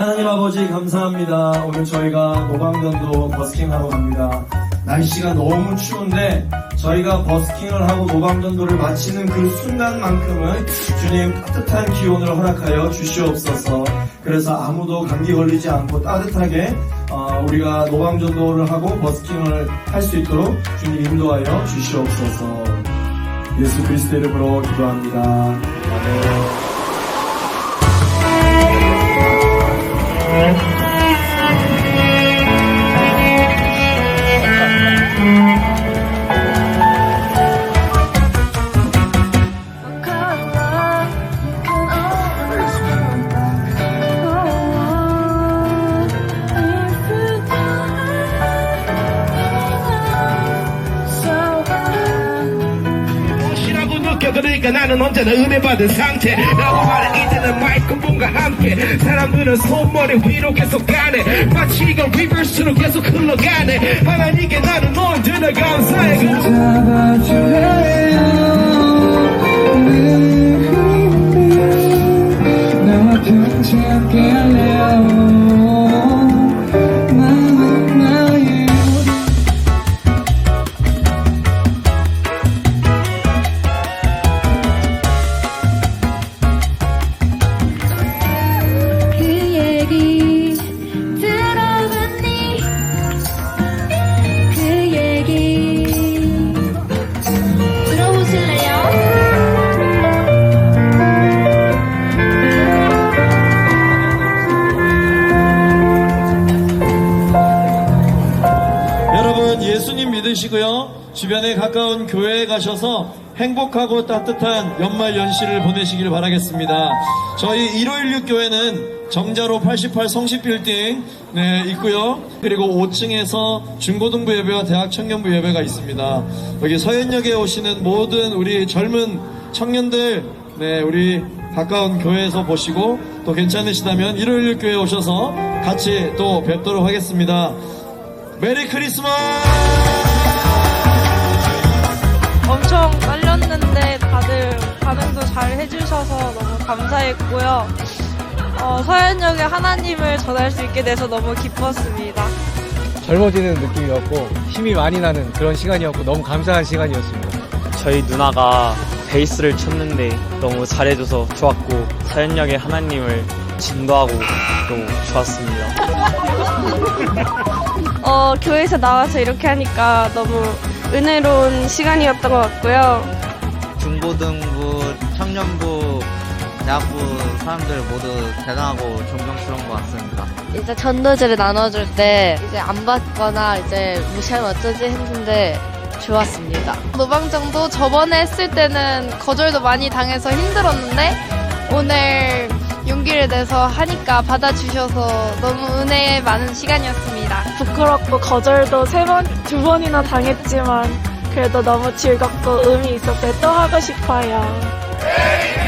하나님 아버지 감사합니다. 오늘 저희가 노방전도 버스킹하러 갑니다. 날씨가 너무 추운데 저희가 버스킹을 하고 노방전도를 마치는 그 순간만큼은 주님 따뜻한 기온을 허락하여 주시옵소서. 그래서 아무도 감기 걸리지 않고 따뜻하게 어, 우리가 노방전도를 하고 버스킹을 할 수 있도록 주님 인도하여 주시옵소서. 예수 그리스도 이름으로 기도합니다. 아멘. 그러니까 나는 언제나 은혜 받은 상태 라고 말해 이제는 마이크폰과 함께. 사람들은 손머리 위로 계속 가네. 마치 이건 리버스로 계속 흘러가네. 하나님께 나는 언제나 감사해. 나 여러분 예수님 믿으시고요. 주변에 가까운 교회에 가셔서 행복하고 따뜻한 연말 연시를 보내시길 바라겠습니다. 저희 1516 교회는 정자로 88 성식 빌딩 네, 있고요. 그리고 5층에서 중고등부 예배와 대학 청년부 예배가 있습니다. 여기 서현역에 오시는 모든 우리 젊은 청년들 네, 우리 가까운 교회에서 보시고 또 괜찮으시다면 1516 교회 오셔서 같이 또 뵙도록 하겠습니다. 메리 크리스마스! 엄청 떨렸는데 다들 반응도 잘 해주셔서 너무 감사했고요. 어, 서현역에 하나님을 전할 수 있게 돼서 너무 기뻤습니다. 젊어지는 느낌이었고 힘이 많이 나는 그런 시간이었고 너무 감사한 시간이었습니다. 저희 누나가 베이스를 쳤는데 너무 잘해줘서 좋았고 사연역의 하나님을 진도하고 너무 좋았습니다. 어, 교회에서 나와서 이렇게 하니까 너무 은혜로운 시간이었던 것 같고요. 중고등부, 청년부, 대학부 사람들 모두 대단하고 존경스러운 것 같습니다. 이제 전도지를 나눠줄 때 이제 안 받거나 이제 무시하면 어쩌지 했는데 좋았습니다. 노방정도 저번에 했을 때는 거절도 많이 당해서 힘들었는데 오늘 용기를 내서 하니까 받아주셔서 너무 은혜 많은 시간이었습니다. 부끄럽고 거절도 세 번, 두 번이나 당했지만 그래도 너무 즐겁고 의미 있었고 또 하고 싶어요.